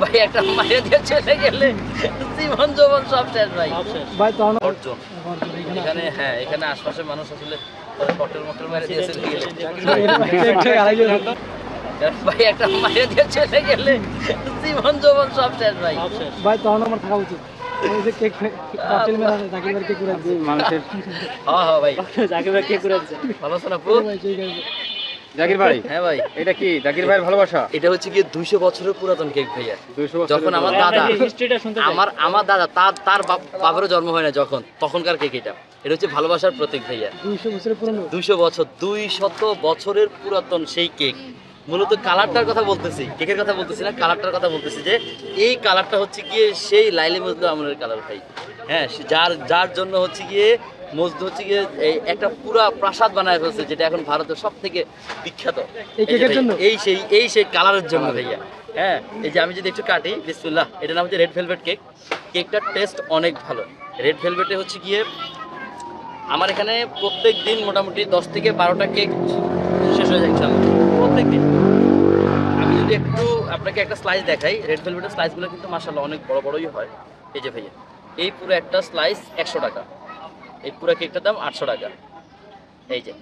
ভাই একটা মাইরে দিয়ে চলে গেলে জীবন যৌবন সব শেষ ভাই। ভাই তখন অর্জন এখানে হ্যাঁ এখানে আশপাশের মানুষ আসলে পটেল মটল মেরে দিয়ে চলে গেলে। ভাই একটা মাইরে দিয়ে চলে গেলে জীবন যৌবন সব শেষ ভাই। ভাই তখন আমার থাকা উচিত। মানুষের হ্যাঁ হ্যাঁ ভাই। জাকির ভাই করে ভালো আছেন জাকির ভাই হ্যাঁ ভাই। এটা কি? জাকির ভাইয়ের ভালোবাসা? এটা হচ্ছে কি দুইশো বছরের পুরাতন কেক ভাইয়া। দুইশো যখন আমার দাদা আমার আমার দাদা তার তার বাবারও জন্ম হয় না যখন তখনকার কেক এটা। এটা হচ্ছে ভালোবাসার প্রতীক ভাইয়া। দুইশো বছরের পুরনো। দুইশো বছর দুই শত বছরের পুরাতন সেই কেক। মূলত কালারটার কথা বলতেছি কেকের কথা বলতেছি না কালারটার কথা বলতেছি যে এই কালারটা হচ্ছে গিয়ে সেই লাইলি মজলু আমলের কালার ভাই। হ্যাঁ যার যার জন্য হচ্ছে গিয়ে মজদু হচ্ছে গিয়ে এই একটা পুরা প্রাসাদ বানায় ফেলছে যেটা এখন ভারতের সব থেকে বিখ্যাত? এই সেই এই সেই কালারের জন্য ভাইয়া। হ্যাঁ এই যে আমি যদি একটু কাটি বিসমিল্লাহ এটার নাম হচ্ছে রেড ভেলভেট কেক কেকটার টেস্ট অনেক ভালো। রেড ভেলভেটে হচ্ছে গিয়ে আমার এখানে প্রত্যেক দিন মোটামুটি দশ থেকে বারোটা কেক শেষ হয়ে যায় প্রত্যেক দিন আমি যদি একটু আপনাকে একটা স্লাইস দেখাই রেড ভেলভেটের স্লাইসগুলো কিন্তু মাসাল্লাহ অনেক বড় বড়ই হয়। এই যে ভাইয়া এই পুরো একটা স্লাইস একশো টাকা। এই পুরো কেকটার দাম আটশো টাকা। এই যে।